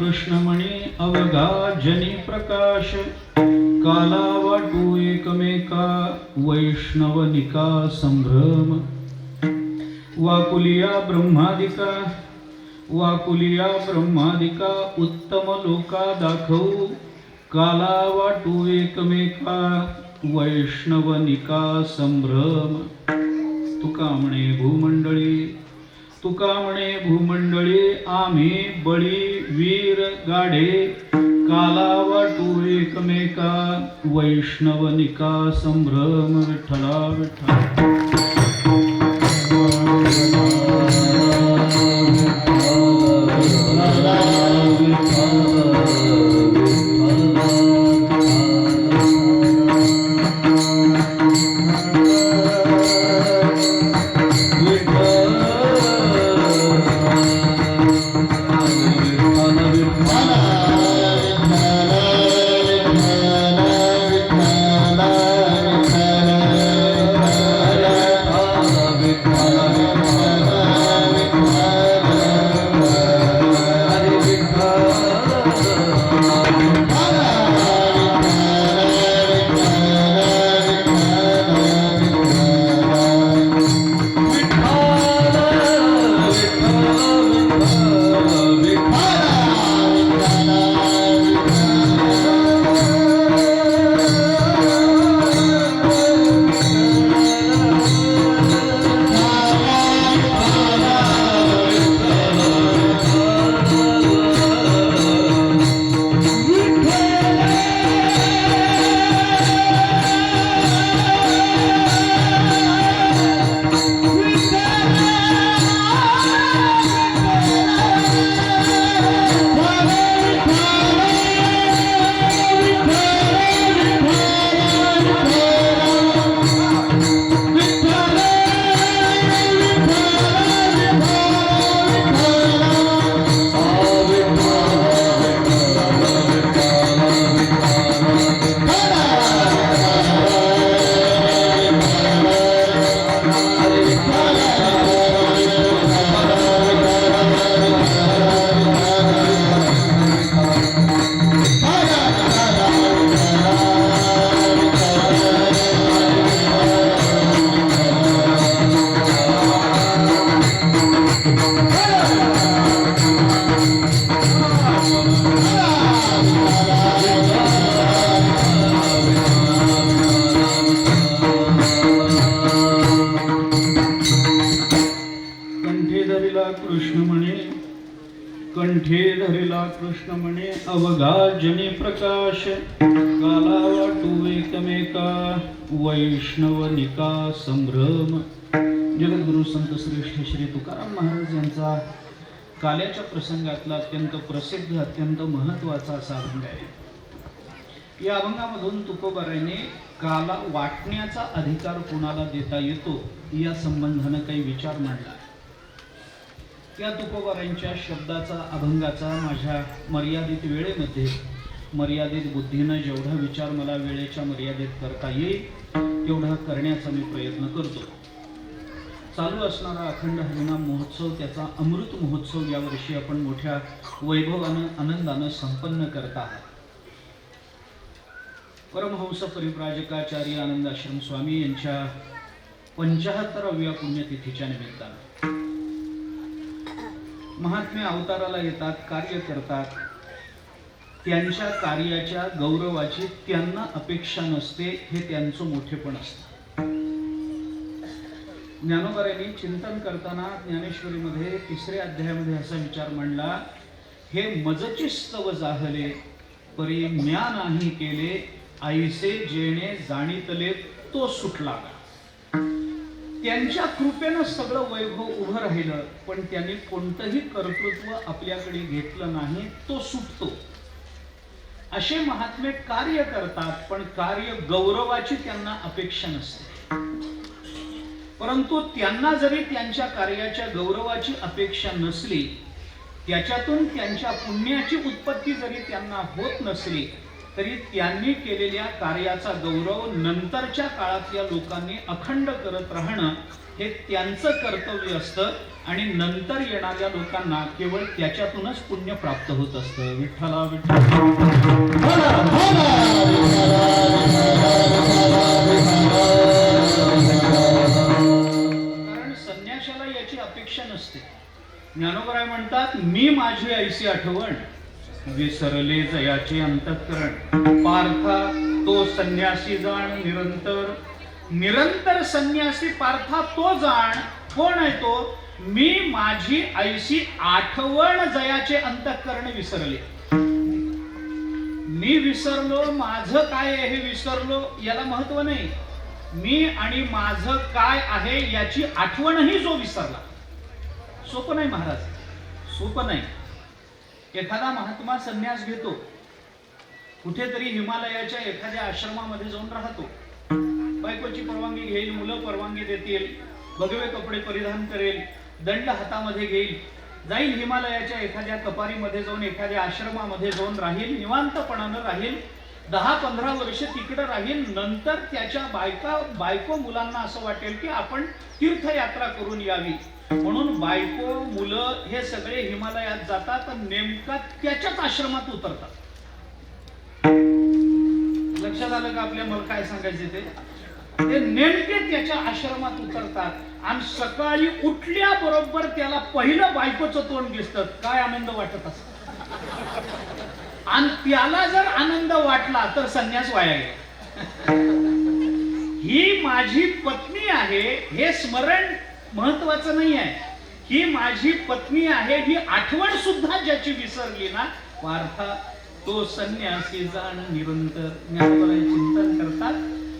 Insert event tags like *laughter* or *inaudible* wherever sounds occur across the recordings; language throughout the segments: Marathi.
कृष्णमणी अवघा जनी प्रकाश काला वाटू एकमेका वैष्णवनिका संभ्रम। वाकुलिया ब्रह्मादिका वाकुलिया ब्रह्मादिका उत्तम लोका दाखवू। काला वाटू एकमेका वैष्णवनिका संभ्रम। तुका म्हणे भूमंडळी तुका म्हणे भूमंडळी आम्ही बळी वीर गाढे काला वाटू एकमेका वैष्णवनिका संभ्रम विठ्ठला विठ्ठला. कृष्ण म्हणे कंठे धरिला कृष्ण म्हणे अवघा जने प्रकाश काला वाटू एकमेका वैष्णवनिका संभ्रम. जगद्गुरु संत श्रेष्ठ श्री तुकाराम महाराज यांचा काल्याच्या प्रसंगातला अत्यंत प्रसिद्ध अत्यंत महत्त्वाचा असा अभंग आहे. या अभंगामधून तुकोबाराने काला वाटण्याचा अधिकार कोणाला देता येतो या संबंधानं काही विचार मांडला. या तुकोबारांच्या शब्दाचा अभंगाचा माझ्या मर्यादित वेळेमध्ये मर्यादित बुद्धीनं जेवढा विचार मला वेळेच्या मर्यादेत करता येईल तेवढा करण्याचा मी प्रयत्न करतो. चालू असणारा अखंड हरिनाम महोत्सव त्याचा अमृत महोत्सव यावर्षी आपण मोठ्या वैभवानं आनंदानं संपन्न करत आहात. परमहंस परिप्राजकाचार्य आनंदाश्रम स्वामी यांच्या पंचाहत्तराव्या पुण्यतिथीच्या निमित्तानं. महात्मे अवताराला येतात कार्य करतात. त्यांच्या कार्याच्या गौरवाची त्यांना अपेक्षा नसते हे त्यांचं मोठेपण असतं. ज्ञानोबाऱ्यांनी चिंतन करताना ज्ञानेश्वरीमध्ये तिसऱ्या अध्यायामध्ये असा विचार मांडला हे मजची स्तव जाहले परी म्या नाही केले आईसे जेणे जाणीतले तो सुटला त्यांच्या कृपेनं सगळं वैभव उभं राहिलं पण त्यांनी कोणतंही कर्तृत्व आपल्याकडे घेतलं नाही तो सुटतो. असे महात्मे कार्य करतात पण कार्य गौरवाची त्यांना अपेक्षा नसते. परंतु त्यांना जरी त्यांच्या कार्याच्या गौरवाची अपेक्षा नसली त्याच्यातून त्यांच्या पुण्याची उत्पत्ती जरी त्यांना होत नसली तरी त्यांनी केलेल्या कार्याचा गौरव नंतरच्या काळातल्या लोकांनी अखंड करत राहणं हे त्यांचं कर्तव्य असतं आणि नंतर येणाऱ्या लोकांना केवळ त्याच्यातूनच पुण्य प्राप्त होत असतं. विठ्ठला विठ्ठल. कारण संन्याशाला याची अपेक्षा नसते. ज्ञानोबराय म्हणतात मी माझी आईची आठवण विसरले जयाचे अंतःकरण. पार्थ तो संन्यासी जाण निरंतर. निरंतर संन्यासी पार्था तो जाण. कोण आहे तो? मी माझी ऐशी आठवण जयाचे अंतःकरण विसरले. मी विसरलो माझं काय आहे हे विसरलो याला महत्त्व नाही. मी आणि माझं काय आहे याची आठवणही जो विसरला. सोपं नाही महाराज. सोपं नाही. एखादा महात्मा संन्यास घेतो कुठेतरी हिमालयाच्या एखाद्या आश्रमामध्ये जाऊन राहतो. बायकोची परवानगी घेईल मुलं परवानगी देतील भगवे कपडे परिधान करेल दंड हातामध्ये घेईल जाईल हिमालयाच्या एखाद्या कपारीमध्ये जाऊन एखाद्या आश्रमामध्ये जाऊन राहील निवांतपणानं राहील दहा पंधरा वर्ष तिकडं राहील नंतर त्याच्या बायका बायको मुलांना असं वाटेल की आपण तीर्थयात्रा करून यावी. म्हणून बायको मुलं हे सगळे हिमालयात जातात नेमका त्याच्याच आश्रमात उतरतात. लक्षात आलं का आपल्या मला काय सांगायचे ते? ते नेमके त्याच्या आश्रमात उतरतात आणि सकाळी उठल्या बरोबर त्याला पहिलं बायकोचं तोंड दिसतं. काय आनंद वाटत असत आणि त्याला जर आनंद वाटला तर संन्यास वाया गेला. *laughs* ही माझी पत्नी आहे हे स्मरण महत्वाचं नाही आहे. ही माझी पत्नी आहे ही आठवण सुद्धा ज्याची विसरली ना वार्था तो संन्यासी जाण निरंतर ज्ञानोबराय चिंतन करतात.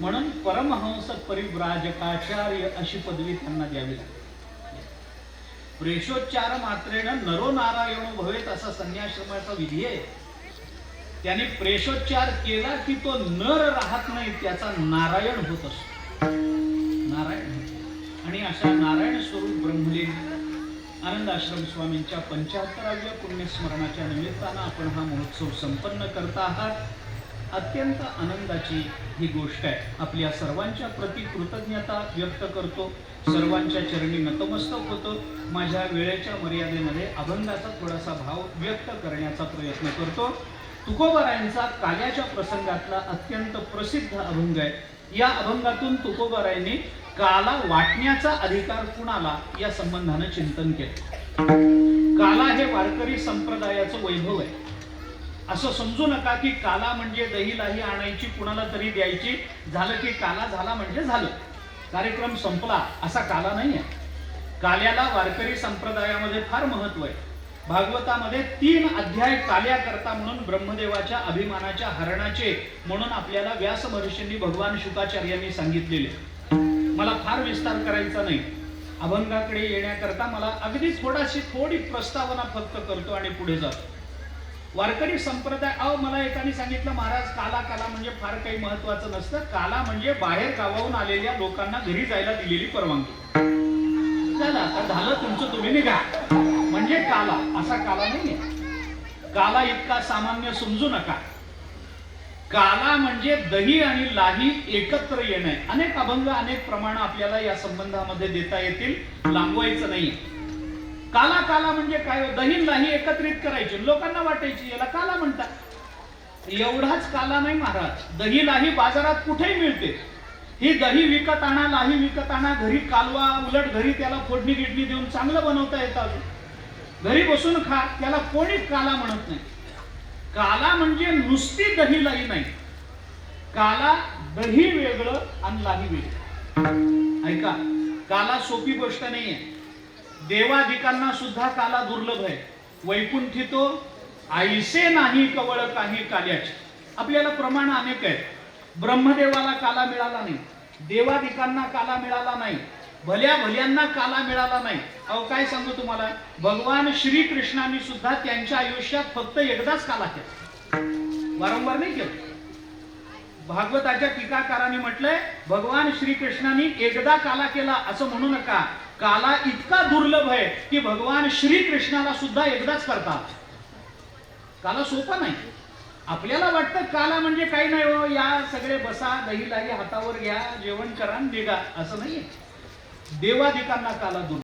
म्हणून परमहंस परिव्राजकाचार्य अशी पदवी त्यांना द्यावी लागते. प्रेषोच्चार मात्रेनं नरो नारायण भवेत असा संन्याश्रमाचा विधी आहे. त्याने प्रेषोच्चार केला की तो नर राहत नाही त्याचा नारायण होत असतो. नारायण आणि अशा नारायण स्वरूप ब्रह्मलीन आनंद आश्रम स्वामींच्या पंच्याहत्तराव्या पुण्यस्मरणाच्या निमित्तानं आपण हा महोत्सव संपन्न करता आहात. अत्यंत आनंदाची ही गोष्ट आहे. आपल्या सर्वांच्या प्रति कृतज्ञता व्यक्त करतो. सर्वांच्या चरणी नतमस्तक होतो. माझ्या वेळेच्या मर्यादेमध्ये अभंगाचा थोडासा भाव व्यक्त करण्याचा प्रयत्न करतो. तुकोबारायांचा काल्याच्या प्रसंगातला अत्यंत प्रसिद्ध अभंग आहे. या अभंगातून तुकोबारायांनी काला वाटण्याचा अधिकार कुणाला या संबंधानं चिंतन केलं? काला हे वारकरी संप्रदायाचं वैभव आहे. असं समजू नका की काला म्हणजे दही लाही आणायची कुणाला तरी द्यायची. झालं की काला झाला म्हणजे झालं. कार्यक्रम संपला असा काला नाही आहे काल्याला वारकरी संप्रदायामध्ये फार महत्त्व आहे. भागवतामध्ये तीन अध्याय काल्या करता म्हणून ब्रह्मदेवाच्या अभिमानाच्या हरणाचे म्हणून आपल्याला व्यास महर्षींनी भगवान शुकाचार्यांनी सांगितलेले. मला फार विस्तार करायचा नाही. अभंगाकडे येण्याकरता मला अगदी थोडाशी थोडी प्रस्तावना फक्त करतो आणि पुढे जातो. वारकरी संप्रदाय अहो मला एकाने सांगितलं महाराज काला काला म्हणजे फार काही महत्वाचं नसतं. काला म्हणजे बाहेर गावाहून आलेल्या लोकांना घरी जायला दिलेली परवानगी. झालं झालं तुमचं तुम्ही निघा. म्हणजे काला. असा काला नाही काला इतका सामान्य समजू नका. काला म्हणजे दही आणि लाही एकत्र येणे. अनेक अभंग अनेक प्रमाण आपल्याला या संबंधामध्ये देता येतील. लांबवायचं नाही. काला काला म्हणजे काय हो? दही लाही एकत्रित करायची. लोकांना वाटायची याला काला म्हणतात. एवढाच काला नाही महाराज. दही लाही बाजारात कुठेही मिळते. ही दही विकत आणा लाही विकत आणा घरी कालवा उलट घरी त्याला फोडणी गिडणी देऊन चांगलं बनवता येतं अजून. घरी बसून खा त्याला कोणीच काला म्हणत नाही. काला म्हणजे नुसती दही लाई नाही. काला दही वेगळं आणि लाही वेगळं. ऐका काला सोपी गोष्ट नाहीये. देवाधिकांना सुद्धा काला दुर्लभ आहे. वैकुंठी तो आईसे नाही कवळ काही काल्याचे. आपल्याला प्रमाण अनेक आहेत. ब्रह्मदेवाला काला मिळाला नाही. देवाधिकांना काला मिळाला नाही. भल्या भल्यांना काला मिळाला नाही. अहो काय सांगू तुम्हाला? भगवान श्रीकृष्णांनी सुद्धा त्यांच्या आयुष्यात फक्त एकदाच काला केला. वारंवार नाही केलं. भागवताच्या टीकाकाराने म्हटलंय भगवान श्रीकृष्णांनी एकदा काला केला असं म्हणू नका. काला इतका दुर्लभ आहे की भगवान श्रीकृष्णाला सुद्धा एकदाच करतात. काला सोपा नाही. आपल्याला वाटतं काला म्हणजे काही नाही हो या सगळे बसा दही लाई हातावर घ्या जेवण करा निघा. असं नाहीये. देवाधिकांना काला दूर